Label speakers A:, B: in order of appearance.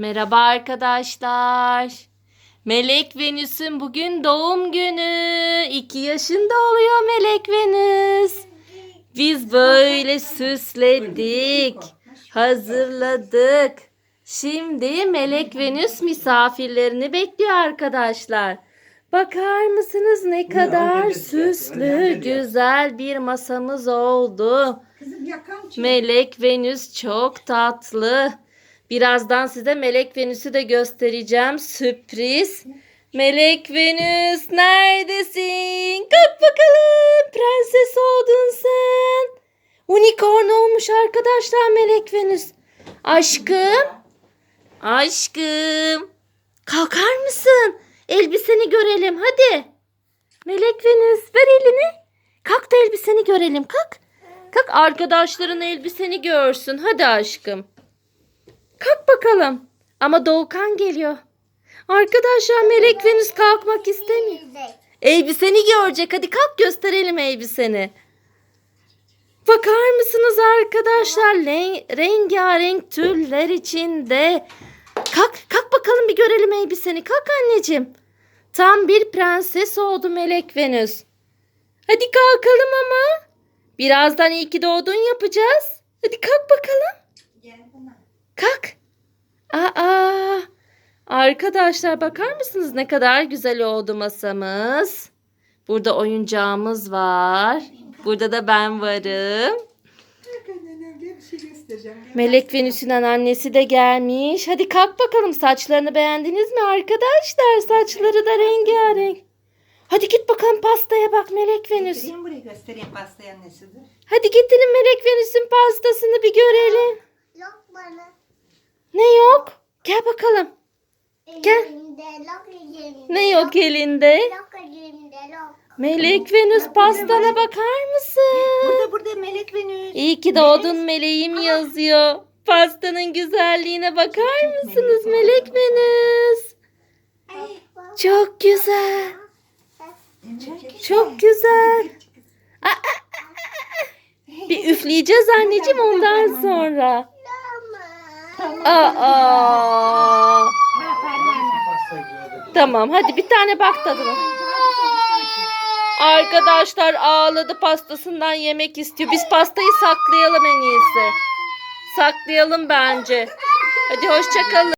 A: Merhaba arkadaşlar. Melek Venüs'ün bugün doğum günü. 2 yaşında oluyor Melek Venüs. Biz böyle süsledik, hazırladık. Şimdi Melek Venüs misafirlerini bekliyor arkadaşlar. Bakar mısınız ne kadar süslü, güzel bir masamız oldu. Melek Venüs çok tatlı. Birazdan size Melek Venüs'ü de göstereceğim. Sürpriz. Melek Venüs neredesin? Kalk bakalım. Prenses oldun sen. Unicorn olmuş arkadaşlar Melek Venüs. Aşkım. Aşkım. Kalkar mısın? Elbiseni görelim hadi. Melek Venüs ver elini. Kalk da elbiseni görelim kalk. Kalk arkadaşların elbiseni görsün. Hadi aşkım. Kalk bakalım. Ama Doğukan geliyor. Arkadaşlar Melek Venüs kalkmak istemiyor. Elbiseni görecek. Hadi kalk gösterelim elbiseni. Bakar mısınız arkadaşlar? Rengarenk tüller içinde. Kalk, kalk bakalım bir görelim elbiseni. Kalk anneciğim. Tam bir prenses oldu Melek Venüs. Hadi kalkalım ama. Birazdan iyi ki doğdun yapacağız. Hadi kalk bakalım.
B: Gel bana.
A: Kalk. Aa, arkadaşlar bakar mısınız ne kadar güzel oldu masamız. Burada oyuncağımız var. Burada da ben varım.
B: Şey.
A: Melek Venüs'ün annesi de gelmiş. Hadi kalk bakalım saçlarını beğendiniz mi arkadaşlar? Saçları da rengarenk. Hadi git bakalım pastaya bak Melek Venüs.
B: Getireyim buraya göstereyim pastayı annesidir.
A: Hadi getirin Melek Venüs'ün pastasını bir görelim.
C: Yok bana.
A: Ne yok? Gel bakalım. Gel. Ne yok elinde?
C: Lok elimde, lok.
A: Melek Venüs pastana bakar mısın?
B: Burada burada Melek Venüs.
A: İyi ki doğdun meleğim yazıyor. Pastanın güzelliğine bakar mısınız Melek Venüs? Çok güzel. Çok güzel. Bir üfleyeceğiz anneciğim ondan sonra. Aa. Tamam hadi bir tane bak tadına. Arkadaşlar ağladı pastasından yemek istiyor. Biz pastayı saklayalım en iyisi. Saklayalım bence. Hadi hoşça kalın.